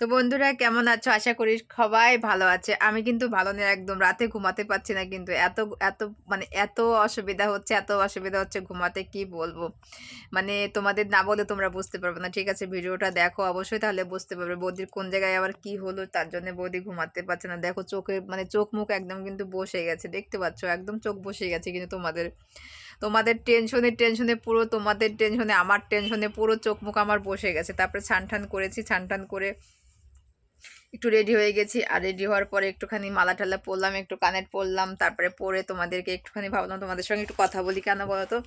তো বন্ধুরা, কেমন আছো? আশা করি সবাই ভালো আছে। আমি কিন্তু ভালো নেই, একদম রাতে ঘুমাতে পারছি না কিন্তু এত এত মানে এত অসুবিধা হচ্ছে, এত অসুবিধা হচ্ছে ঘুমাতে কি বলব? মানে তোমাদের না বলে তোমরা বুঝতে পারবে না, ঠিক আছে? ভিডিওটা দেখো অবশ্যই, তাহলে বুঝতে পারবে বৌদির কোন জায়গায় আবার কি হলো, তার জন্য বৌদি ঘুমাতে পারছে না। দেখো চোখে মানে চোখ মুখ একদম কিন্তু বসে গেছে, দেখতে পাচ্ছ? একদম চোখ বসে গেছে কিন্তু তোমাদের। তোমাদের টেনশনে টেনশনে পুরো তোমাদের টেনশনে আমার টেনশনে পুরো চোখ মুখ আমার বসে গেছে। তারপরে ছান ঠান করেছি ছান টান করে একটু রেডি হয়ে গেছি। আর রেডি হওয়ার পরে একটুখানি মালা টালা পরলাম, একটু কানেট পরলাম, তারপরে পরে তোমাদেরকে একটুখানি ভাবলাম তোমাদের সঙ্গে একটু কথা বলি কেন বলো তো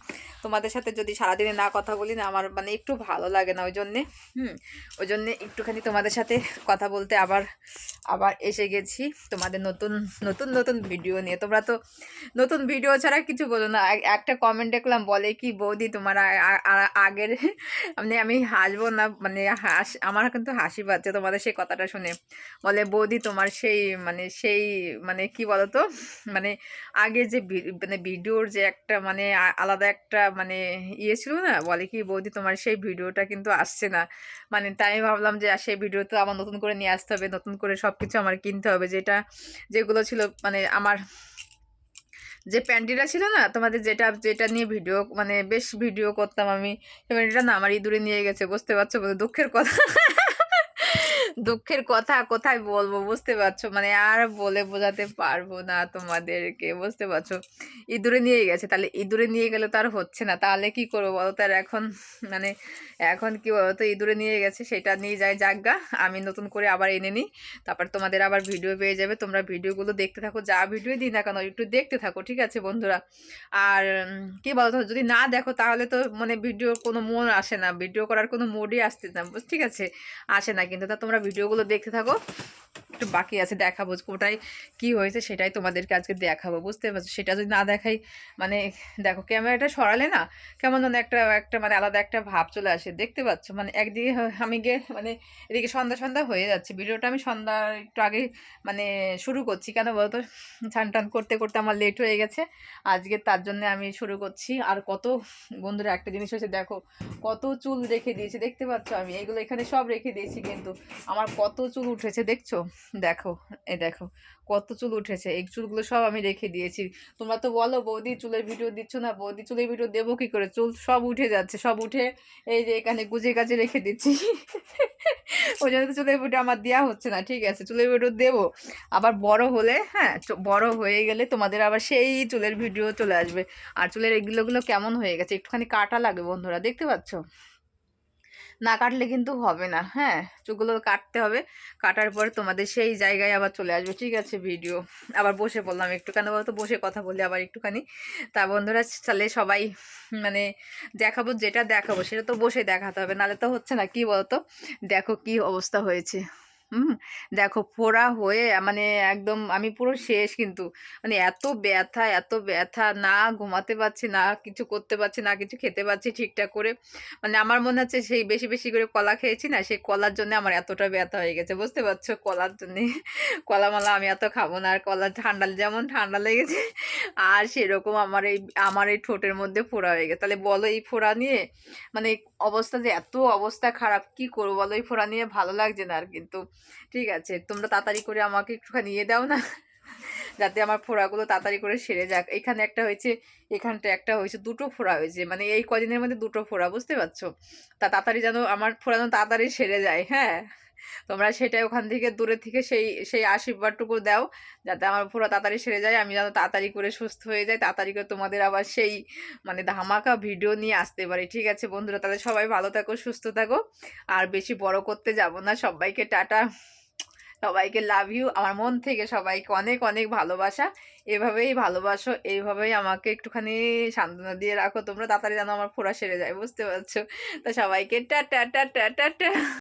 তোমাদের সাথে যদি সারাদিনে না কথা বলি না, আমার মানে একটু ভালো লাগে না ওই জন্যে হুম? ওই জন্যে একটুখানি তোমাদের সাথে কথা বলতে আবার আবার এসে গেছি। তোমাদের নতুন নতুন নতুন ভিডিও নিয়ে। তোমরা তো নতুন ভিডিও ছাড়া কিছু বলো না। একটা কমেন্ট দেখলাম, বলে কি, বৌদি, তোমার আগের মানে আমি হাসবো না মানে হাস, আমার কিন্তু হাসি পাচ্ছে তোমাদের সেই কথাটা শুনে। বলে, বৌদি তোমার সেই মানে সেই মানে কি বলতো? মানে আগে যে মানে ভিডিওর যে একটা মানে আলাদা একটা মানে ইয়ে ছিল না? বলে কি, বৌদি তোমার সেই ভিডিওটা কিন্তু আসছে না। মানে তাই ভাবলাম যে সেই ভিডিও তো আমার নতুন করে নিয়ে আসতে হবে, নতুন করে সব কিছু আমার কিনতে হবে। যেটা যেগুলো ছিল মানে আমার যে প্যান্টিটা ছিল না, তোমাদের যেটা যেটা নিয়ে ভিডিও মানে বেশ ভিডিও করতাম আমি, সেই প্যান্টিটা না আমার ইঁদুরে নিয়ে গেছে, বুঝতে পারছ? দুঃখের কথা। দুঃখের কথা কোথায় বলব? বুঝতে পারছ? মানে আর বলে বোঝাতে পারব না তোমাদেরকে, বুঝতে পারছ? ইঁদুরে নিয়ে গেছে, তাহলে ইঁদুরে নিয়ে গেলে তো আর হচ্ছে না, তাহলে কি করব বলো তার এখন মানে এখন কি বলতো ইঁদুরে নিয়ে গেছে, সেটা নিয়ে যায় জাগা আমি নতুন করে আবার এনে নিই, তারপর তোমাদের আবার ভিডিও পেয়ে যাবে, তোমরা ভিডিওগুলো দেখতে থাকো, যা ভিডিও দিই না কেন, একটু দেখতে থাকো, ঠিক আছে বন্ধুরা? আর কি বলতো যদি না দেখো, তাহলে তো মানে ভিডিও কোনো মন আসে না, ভিডিও করার কোনো মুডই আসতে না, ঠিক আছে? আসে না, কিন্তু তা তোমরা ভিডিওগুলো দেখতে থাকো। একটু বাকি আছে, দেখাবো কোটায় কি হয়েছে, সেটাই তোমাদেরকে আজকে দেখাবো, বুঝতে পারছ? সেটা যদি না দেখাই মানে দেখো, ক্যামেরাটা সরালে না কেমন যেন একটা একটা মানে আলাদা একটা ভাব চলে আসে, দেখতে পাচ্ছ? মানে একদিকে আমি গিয়ে মানে এদিকে সন্ধ্যা সন্ধ্যা হয়ে যাচ্ছে। ভিডিওটা আমি সন্ধ্যা একটু আগে মানে শুরু করছি, কেন বলতো? ছান টান করতে করতে আমার লেট হয়ে গেছে। আজকে তার জন্য আমি শুরু করছি। আর কত বন্ধুরা একটা জিনিস হয়েছে, দেখো, কত চুল রেখে দিয়েছি, দেখতে পাচ্ছ? আমি এগুলো এখানে সব রেখে দিয়েছি কিন্তু। আমার কত চুল উঠেছে দেখছ? দেখো এ দেখো, কত চুল উঠেছে। এই চুলগুলো সব আমি রেখে দিয়েছি। তোমরা তো বলো, বৌদি চুলের ভিডিও দিচ্ছ না? বৌদি চুলের ভিডিও দেবো কি করে? চুল সব উঠে যাচ্ছে, সব উঠে এই যে এখানে গুজে গাছে রেখে দিচ্ছি। ওই জন্য তো চুলের ভিডিও আমার দেওয়া হচ্ছে না, ঠিক আছে? চুলের ভিডিও দেবো। আবার বড় হলে হ্যাঁ বড় হয়ে গেলে তোমাদের আবার সেই চুলের ভিডিও চলে আসবে। আর চুলের এগুলোগুলো কেমন হয়ে গেছে? একটুখানি কাটা লাগে বন্ধুরা, দেখতে পাচ্ছ? না কাটলে কিন্তু হবে না হ্যাঁ? চুলগুলো কাটতে হবে, কাটার পর তোমাদের সেই জায়গায় আবার চলে আসবে, ঠিক আছে, ভিডিও। আবার বসে বললাম একটুখানি, বলতো বসে কথা বলি আবার একটুখানি। তা বন্ধুরা, তাহলে সবাই মানে দেখাবো, যেটা দেখাবো, সেটা তো বসে দেখাতে হবে, নাহলে তো হচ্ছে না, কি বলতো? দেখো কি অবস্থা হয়েছে। হুম, দেখো ফোড়া হয়ে মানে একদম আমি পুরো শেষ কিন্তু। মানে এত ব্যথা এত ব্যথা, না ঘুমাতে পারছি, না কিছু করতে পারছি, না কিছু খেতে পারছি ঠিকঠাক করে। মানে আমার মনে হচ্ছে সেই বেশি বেশি করে কলা খেয়েছি না, সেই কলার জন্য আমার এতটা ব্যথা হয়ে গেছে, বুঝতে পারছ? কলার জন্যে। কলা মালা আমি এত খাব না, আর কলা ঠান্ডা, যেমন ঠান্ডা লেগেছে, আর সেরকম আমার এই আমার এই ঠোঁটের মধ্যে ফোড়া হয়ে গেছে। তাহলে বলো এই ফোড়া নিয়ে মানে অবস্থা যে এত অবস্থা খারাপ, কি করব বলো? এই ফোড়া নিয়ে ভালো লাগছে না আর কিন্তু। ঠিক আছে, তোমরা তাড়াতাড়ি করে আমাকে একটুখানি ইয়ে দাও না, যাতে আমার ফোড়াগুলো তাড়াতাড়ি করে সেরে যাক। এখানে একটা হয়েছে এখানটা একটা হয়েছে, দুটো ফোড়া হয়েছে মানে এই কদিনের মধ্যে দুটো ফোড়া, বুঝতে পারছ? তা তাড়াতাড়ি যেন আমার ফোড়া যেন তাড়াতাড়ি সেরে যায় হ্যাঁ? তোমরা সেটাই ওখান থেকে দূরে থেকে সেই সেই আশীর্বাদটুকু দাও, যাতে আমার পুরো তাড়াতাড়ি সেরে যায়, আমি যেন তাড়াতাড়ি করে সুস্থ হয়ে যাই, তাড়াতাড়ি করে তোমাদের আবার সেই মানে ধামাকা ভিডিও নিয়ে আসতে পারি। ঠিক আছে বন্ধুরা, তাহলে সবাই ভালো থাকো, সুস্থ থাকো, আর বেশি বড় করতে যাব না। সবাইকে টাটা। সবাইকে লাভ ইউ আমার মন থেকে সবাইকে অনেক অনেক ভালোবাসা। এভাবেই ভালোবাসো, এইভাবেই আমাকে একটুখানি সান্ত্বনা দিয়ে রাখো তোমরা, তাড়াতাড়ি যেন আমার ফোড়া সেরে যায়, বুঝতে পারছ? তো সবাইকে টাটা টাটা টাটা।